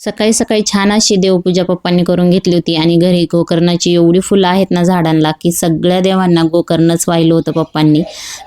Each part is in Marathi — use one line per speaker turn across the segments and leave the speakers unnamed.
सकाळी सकाळी छान अशी देवपूजा पप्पांनी करून घेतली होती आणि घरी गोकर्णाची एवढी फुलं आहेत ना झाडांना की सगळ्या देवांना गोकर्णच वाहिलं होतं पप्पांनी.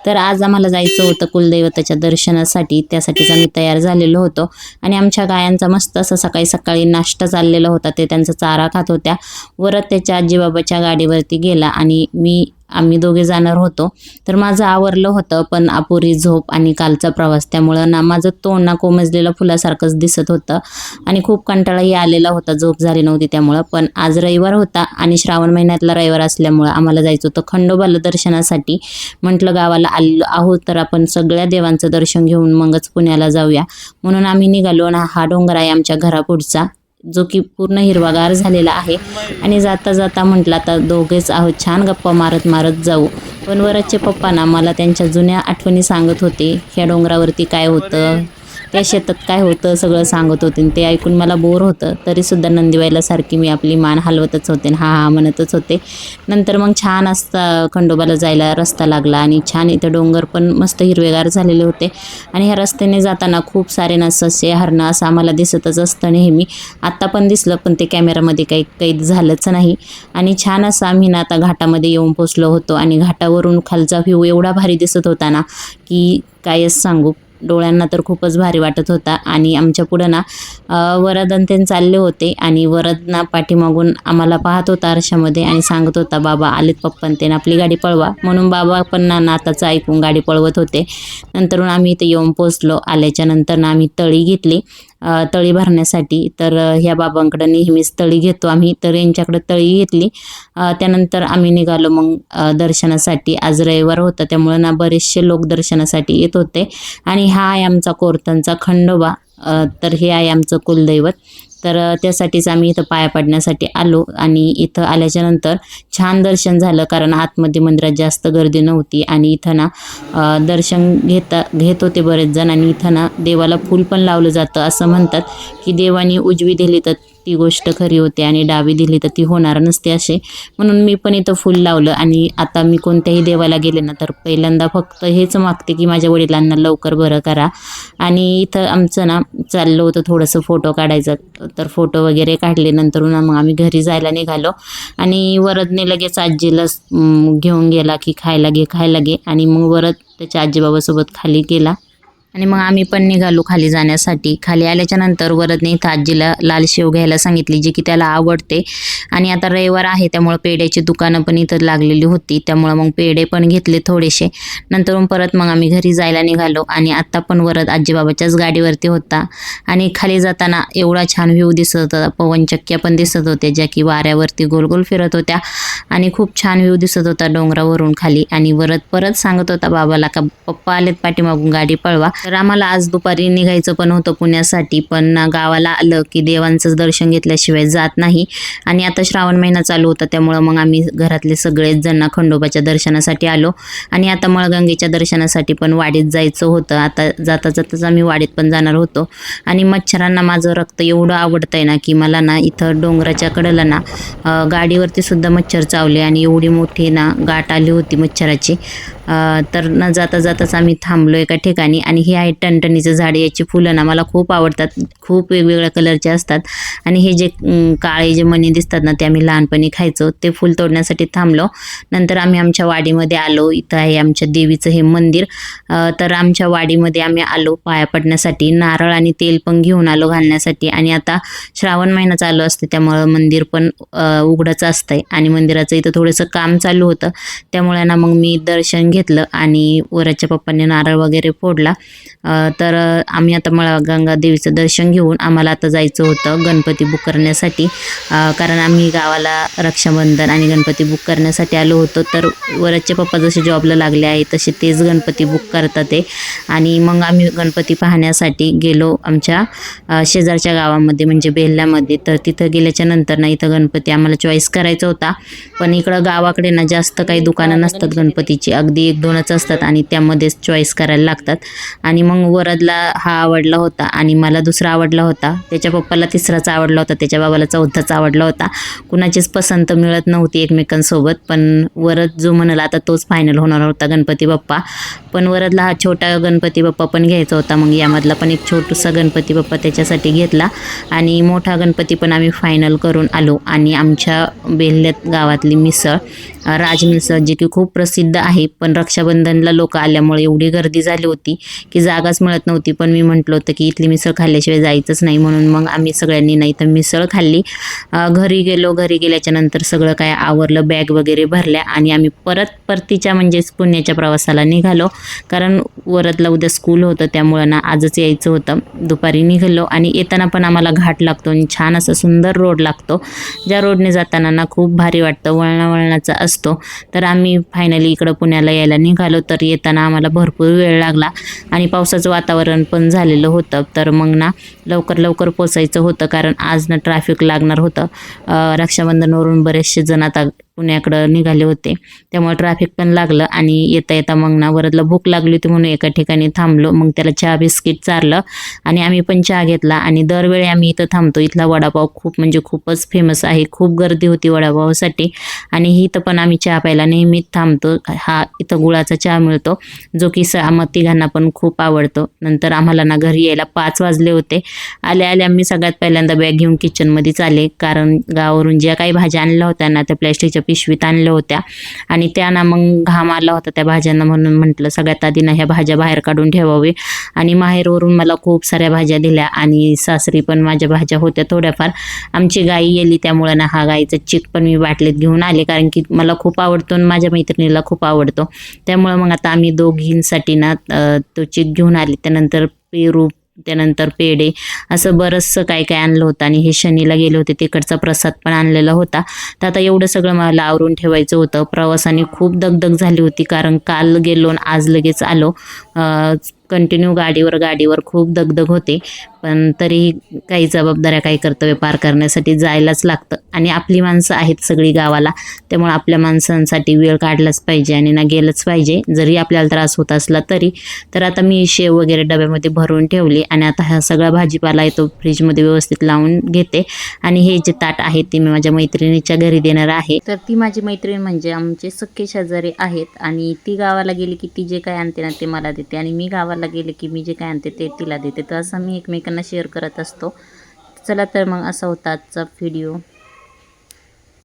तर आज आम्हाला जायचं होतं कुलदैवताच्या दर्शनासाठी. त्यासाठीच आम्ही तयार झालेलो होतो. आणि आमच्या गायांचा मस्त असा सकाळी सकाळी नाश्ता चाललेला होता. ते त्यांचा चारा खात होत्या. वरत त्याच्या आजीबाबाच्या गाडीवरती गेला आणि मी आम्ही दोघे जाणार होतो. तर माझं आवरलं होतं पण अपुरी झोप आणि कालचा प्रवास त्यामुळं ना माझं तोंड ना कोमजलेलं फुलासारखंच दिसत होतं. आणि खूप कंटाळाही आलेला होता झोप झाली नव्हती त्यामुळं. पण आज रविवार होता आणि श्रावण महिन्यातला रविवार असल्यामुळं आम्हाला जायचं होतं खंडोबाला दर्शनासाठी म्हटलं गावाला आलो आहोत तर आपण सगळ्या देवांचं दर्शन घेऊन मगच पुण्याला जाऊया. म्हणून आम्ही निघालो ना हा डोंगर आहे आमच्या घरापुढचा. जो की पूर्ण हिरवागार झालेला आहे. आणि जाता जाता म्हटलं आता दोघेच आहोत. छान गप्पा मारत मारत जाऊ. पण वरदचे पप्पांना मला त्यांच्या जुन्या आठवणी सांगत होते. ह्या डोंगरावरती काय होतं? त्या शेतात काय होतं सगळं सांगत होते आणि ते ऐकून मला बोर होतं. तरीसुद्धा नंदीबाईला सारखी मी आपली मान हलवतच होते आणि हा हा म्हणतच होते. नंतर मग छान असता खंडोबाला जायला रस्ता लागला आणि छान इथं डोंगर पण मस्त हिरवेगार झालेले होते. आणि ह्या रस्त्याने जाताना खूप सारे नससे हरणं असं आम्हाला दिसतच असतं नेहमी. आत्ता पण दिसलं पण ते कॅमेरामध्ये काही कैद झालंच नाही. आणि छान असं आम्ही ना आता घाटामध्ये येऊन पोचलो होतो आणि घाटावरून खालचा व्ह्यू एवढा भारी दिसत होता ना की कायच सांगू? डोळ्यांना तर खूपच भारी वाटत होता. आणि आमच्या पुढं ना वरदन वरद आणि ते चालले होते. आणि वरद ना पाठीमागून आम्हाला पाहत होता आरशामध्ये आणि सांगत होता बाबा आलेत पप्पन ते आपली गाडी पळवा. म्हणून बाबा पण ना नाताचं ऐकून गाडी पळवत होते. नंतरून आम्ही इथे येऊन पोचलो आल्याच्यानंतर ना आम्ही तळी घेतली. तळी भरण्यासाठी. तर ह्या बाबांकडं नेहमीच तळी घेतो आम्ही. तर यांच्याकडं तळी घेतली. त्यानंतर आम्ही निघालो मग दर्शनासाठी. आज रविवार होता त्यामुळं ना बरेचसे लोक दर्शनासाठी येत होते. आणि हा आहे आमचा कोरतांचा खंडोबा. तर हे आहे आमचं कुलदैवत. तर त्यासाठीच आम्ही इथं पाया पडण्यासाठी आलो आणि इथं आल्याच्यानंतर छान दर्शन झालं कारण आतमध्ये मंदिरात जास्त गर्दी नव्हती आणि इथं ना दर्शन घेता घेत होते बरेच जण आणि इथं ना देवाला फूल पण लावलं जातं असं म्हणतात की देवानी उजवी दिली तर ती गोष्ट खरी होते आणि डावी दिली तर ती होणार नसते असे. म्हणून मी पण इथं फुल लावलं आणि आता मी कोणत्याही देवाला गेले ना तर पहिल्यांदा फक्त हेच मागते की माझ्या वडिलांना लवकर बरं करा. आणि इथं आमचं ना चाललं होतं थोडंसं फोटो काढायचं तर फोटो वगैरे काढले. नंतर मग आम्ही घरी जायला निघालो. आणि वरदने लगेच आजीला घेऊन गेला की खायला घे खायला घे. आणि मग वरद त्याच्या आजीबाबासोबत खाली गेला. आणि मग आम्ही पण निघालो खाली जाण्यासाठी. खाली आल्याच्यानंतर वरदने इथं आजीला लाल शेव घ्यायला सांगितली जी की त्याला आवडते. आणि आता रविवार आहे त्यामुळं पेड्याची दुकानं पण इथं लागलेली होती. त्यामुळं मग पेढे पण घेतले थोडेसे. नंतर मग परत मग आम्ही घरी जायला निघालो. आणि आत्ता पण वरद आजीबाबाच्याच गाडीवरती होता. आणि खाली जाताना एवढा छान व्ह्यू दिसत होता. पवनचक्क्या पण दिसत होत्या ज्या की वाऱ्यावरती गोल गोल फिरत होत्या. आणि खूप छान व्ह्यू दिसत होता डोंगरावरून खाली. आणि वरद परत सांगत होता बाबाला का पप्पा आलेत पाठीमागून गाडी पळवा. तर आम्हाला आज दुपारी निघायचं पण होतं पुण्यासाठी पण ना गावाला आलं की देवांचं दर्शन घेतल्याशिवाय जात नाही. आणि आता श्रावण महिना चालू होता त्यामुळं मग आम्ही घरातले सगळेच जण खंडोबाच्या दर्शनासाठी आलो. आणि आता मळगंगेच्या दर्शनासाठी पण वाडीत जायचं होतं. आता जाता जाताच आम्ही वाडीत पण जाणार होतो. आणि मच्छरांना माझं रक्त एवढं आवडतं आहे ना की मला ना इथं डोंगराच्या कडेला ना गाडीवरती सुद्धा मच्छर चावले आणि एवढी मोठी ना गाठ आली होती मच्छराची. तर न जाता जाताच आम्ही थांबलो एका ठिकाणी आणि हे आहे टणटणीचं झाड याची फुलं ना मला खूप आवडतात. खूप वेगवेगळ्या कलरचे असतात. आणि हे जे काळे जे मणी दिसतात ना ते आम्ही लहानपणी खायचो. ते फुल तोडण्यासाठी थांबलो. नंतर आम्ही आमच्या वाडीमध्ये आलो. इथं आहे आमच्या देवीचं हे मंदिर. तर आमच्या वाडीमध्ये आम्ही आलो पाया पडण्यासाठी. नारळ आणि तेल पण घेऊन आलो घालण्यासाठी. आणि आता श्रावण महिना चालू असते त्यामुळं मंदिर पण उघडंच असतंय. आणि मंदिराचं इथं थोडंसं काम चालू होतं. त्यामुळे ना मग मी दर्शन घेतलं आणि वराच्या पप्पांनी नारळ वगैरे फोडला. तर आम्ही आता मळा गंगा देवीचं दर्शन घेऊन आम्हाला आता जायचं होतं गणपती बुक करण्यासाठी. कारण आम्ही गावाला रक्षाबंधन आणि गणपती बुक करण्यासाठी आलो होतो. तर वरदचे पप्पा जसे जॉबला लागले आहे तसे तेच गणपती बुक करतात ते. आणि मग आम्ही गणपती पाहण्यासाठी गेलो आमच्या शेजारच्या गावामध्ये म्हणजे बेल्ल्यामध्ये तर तिथं गेल्याच्यानंतर ना इथं गणपती आम्हाला चॉईस करायचा होता. पण इकडं गावाकडे ना जास्त काही दुकानं नसतात गणपतीची. अगदी एक दोनच असतात आणि त्यामध्येच चॉईस करायला लागतात. आणि मग वरदला हा आवडला होता आणि मला दुसरा आवडला होता. त्याच्या पप्पाला तिसराचा आवडला होता त्याच्या बाबाला चौथाच आवडला होता. कुणाचीच पसंत मिळत नव्हती एकमेकांसोबत पण वरद जो म्हणाला आता तोच फायनल होणार होता गणपती बाप्पा. पण वरदला हा छोटा गणपती बाप्पा पण घ्यायचा होता मग यामधला पण एक छोटूसा गणपती बाप्पा त्याच्यासाठी घेतला. आणि मोठा गणपती पण आम्ही फायनल करून आलो. आणि आमच्या बेल्ल्यात गावातली मिसळ अ, राज मिसळ जी की खूप प्रसिद्ध आहे पण रक्षाबंधनला लोक आल्यामुळे एवढी गर्दी झाली होती की जागाच मिळत नव्हती. पण मी म्हटलं होतं की इथली मिसळ खाल्ल्याशिवाय जायचंच नाही म्हणून मग आम्ही सगळ्यांनी नाही तर मिसळ खाल्ली. घरी गेलो घरी गेल्याच्यानंतर सगळं काय आवरलं बॅग वगैरे भरल्या आणि आम्ही परत परतीच्या म्हणजेच पुण्याच्या प्रवासाला निघालो. कारण वरतला उद्या स्कूल होतं त्यामुळं ना आजच यायचं होतं. दुपारी निघालो आणि येताना पण आम्हाला घाट लागतो आणि छान असा सुंदर रोड लागतो. ज्या रोडने जाताना ना खूप भारी वाटतं. वळणा वळणाचा असतो. तर आम्ही फायनली इकडं पुण्याला यायला निघालो. तर येताना आम्हाला भरपूर वेळ लागला आणि पावसाचं वातावरण पण झालेलं होतं. तर मग ना लवकर लवकर पोचायचं होतं. कारण आज ना ट्रॅफिक लागणार होतं. रक्षाबंधनवरून बरेचसे जण आता पुण्याकडं निघाले होते. त्यामुळे ट्रॅफिक पण लागलं आणि येता येता मग ना वरदला भूक लागली होती म्हणून एका ठिकाणी थांबलो. मग त्याला चहा बिस्किट चारलं आणि आम्ही पण चहा घेतला आणि दरवेळी आम्ही इथं थांबतो. इथला वडापाव खूप म्हणजे खूपच फेमस आहे. खूप गर्दी होती वडापावासाठी आणि इथं पण आम्ही चहा प्यायला नेहमीच थांबतो. हा इथं गुळाचा चहा मिळतो जो की स आम्हा तिघांना पण खूप आवडतो. नंतर आम्हाला ना घरी यायला पाच वाजले होते. आल्या आल्या आम्ही सगळ्यात पहिल्यांदा बॅग घेऊन किचनमध्येच आले. कारण गावावरून ज्या काही भाज्या आणल्या होत्या ना त्या प्लॅस्टिकच्या पिशवीत आणल्या होत्या. आणि त्यांना मग घाम आला होता त्या भाज्यांना म्हणून म्हटलं सगळ्यात आधी ना ह्या भाज्या बाहेर काढून ठेवावे. आणि माहेरवरून मला खूप साऱ्या भाज्या दिल्या आणि सासरी पण माझ्या भाज्या होत्या थोड्याफार. आमची गाई गेली त्यामुळं ना हा गाईचा चिक पण मी बाटलीत घेऊन आले कारण की मला खूप आवडतो आणि माझ्या मैत्रिणीला खूप आवडतो. त्यामुळं मग आता आम्ही दोघींसाठी ना तो चिक घेऊन आले. त्यानंतर पेरू त्यानंतर पेढे. असं बरंचसं काय काय आणलं होतं आणि हे शनीला गेले होते तिकडचा प्रसाद पण आणलेला होता. तर आता एवढं सगळं मला आवरून ठेवायचं होतं. प्रवासाने खूप दगदग झाली होती कारण काल गेलो आणि आज लगेच आलो. कंटिन्यू गाडीवर गाडीवर खूप दगदग होते. पण तरीही काही जबाबदाऱ्या काही कर्तव्य पार करण्यासाठी जायलाच लागतं. आणि आपली माणसं आहेत सगळी गावाला. त्यामुळे आपल्या माणसांसाठी वेळ काढलाच पाहिजे आणि ना गेलंच पाहिजे. जरी आपल्याला त्रास होत असला तरी. तर आता मी शेव वगैरे डब्यामध्ये भरून ठेवली आणि आता हा सगळा भाजीपाला आहे तो फ्रीजमध्ये व्यवस्थित लावून घेते. आणि हे जे ताट आहे ते मी माझ्या मैत्रिणीच्या घरी देणार आहे. तर ती माझी मैत्रीण म्हणजे आमचे सख्खे शेजारी आहेत. आणि ती गावाला गेली की ती जे काय आणते ना ते मला देते. आणि मी गावाला गेले की मी जे काय आणते ते तिला देते. तर असं मी एकमेकांना शेअर करत असतो. चला तर मग असा होता आजचा व्हिडिओ